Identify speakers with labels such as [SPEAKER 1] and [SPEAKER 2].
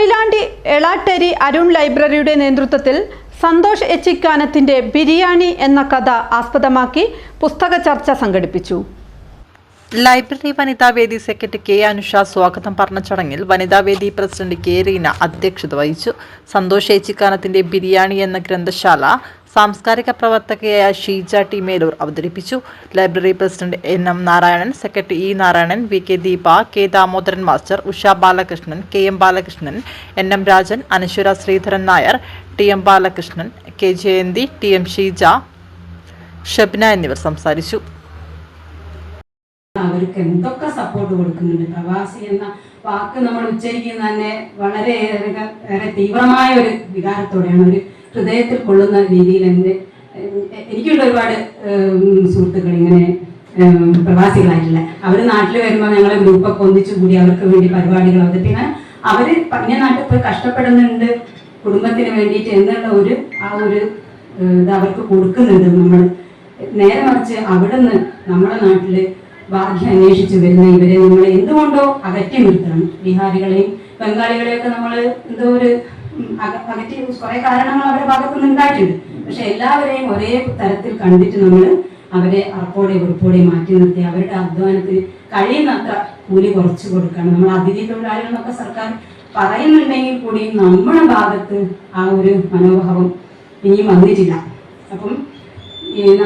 [SPEAKER 1] കൊയിലാണ്ടി എളാട്ടരി അരുൺ ലൈബ്രറിയുടെ നേതൃത്വത്തിൽ സന്തോഷ് എച്ചിക്കാനത്തിന്റെ ബിരിയാണി എന്ന കഥ ആസ്പദമാക്കി പുസ്തക ചർച്ച സംഘടിപ്പിച്ചു.
[SPEAKER 2] ലൈബ്രറി വനിതാവേദി സെക്രട്ടറി കെ അനുഷ സ്വാഗതം പറഞ്ഞ ചടങ്ങിൽ വനിതാവേദി പ്രസിഡന്റ് കെ റീന അധ്യക്ഷത വഹിച്ചു. സന്തോഷ് ഏച്ചിക്കാനത്തിന്റെ ബിരിയാണി എന്ന ഗ്രന്ഥശാല സാംസ്കാരിക പ്രവർത്തകയായ ഷീജ ടി മേലൂർ അവതരിപ്പിച്ചു. Library president N M Narayanan secretary E Narayanan V K Deepa K Damodaran master Usha Balakrishnan K M Balakrishnan N M Rajan Anaswara Sreedharan Nair T M Balakrishnan K Jayanthi T M Sheeja Shabna എന്നിവർ സംസാരിച്ചു.
[SPEAKER 3] അവർക്ക് എന്തൊക്കെ support കൊടുക്കുന്നുണ്ട്? പ്രവാസി എന്ന വാക്ക് നമ്മൾ ഉച്ചരിക്കുന്ന തന്നെ വളരെ ഏറെ ഏറെ തീവ്രമായ ഒരു വികാരത്തോടെയാണ് ഒരു ഹൃദയത്തിൽ കൊള്ളുന്ന രീതിയിൽ എന്റെ എനിക്കുണ്ട് ഒരുപാട് സുഹൃത്തുക്കൾ ഇങ്ങനെ പ്രവാസികളായിട്ടുള്ള അവർ നാട്ടിൽ വരുമ്പോൾ ഞങ്ങളെ ഗ്രൂപ്പൊക്കെ ഒന്നിച്ചു കൂടി അവർക്ക് വേണ്ടി പരിപാടികൾ അവതരിപ്പിക്കാൻ അവർ പറഞ്ഞ നാട്ടിൽ പോയി കഷ്ടപ്പെടുന്നുണ്ട്. കുടുംബത്തിന് വേണ്ടിയിട്ട് എന്നുള്ള ഒരു ആ ഒരു ഇത് അവർക്ക് കൊടുക്കുന്നുണ്ട് നമ്മൾ നേരെ മറിച്ച് അവിടെ നിന്ന് നമ്മുടെ നാട്ടിൽ ഭാഗ്യം അന്വേഷിച്ച് വരുന്ന ഇവരെ നമ്മൾ എന്തുകൊണ്ടോ അകറ്റി നിർത്തണം. ബീഹാരികളെയും ബംഗാളികളെയൊക്കെ നമ്മൾ എന്തോ ഒരു അകറ്റി കുറെ കാരണങ്ങൾ അവരുടെ ഭാഗത്തുനിന്ന് ഉണ്ടായിട്ടുണ്ട്. പക്ഷെ എല്ലാവരെയും ഒരേ തരത്തിൽ കണ്ടിട്ട് നമ്മൾ അവരെ അറപ്പോടെ വെറുപ്പോടെ മാറ്റി നിർത്തി അവരുടെ അധ്വാനത്തിന് കഴിയുന്നത്ര കൂലി കുറച്ച് കൊടുക്കണം. നമ്മൾ അതിഥി തൊഴിലാളികളെന്നൊക്കെ സർക്കാർ പറയുന്നുണ്ടെങ്കിൽ കൂടി നമ്മുടെ ഭാഗത്ത് ആ ഒരു മനോഭാവം ഇനിയും വന്നിട്ടില്ല. അപ്പം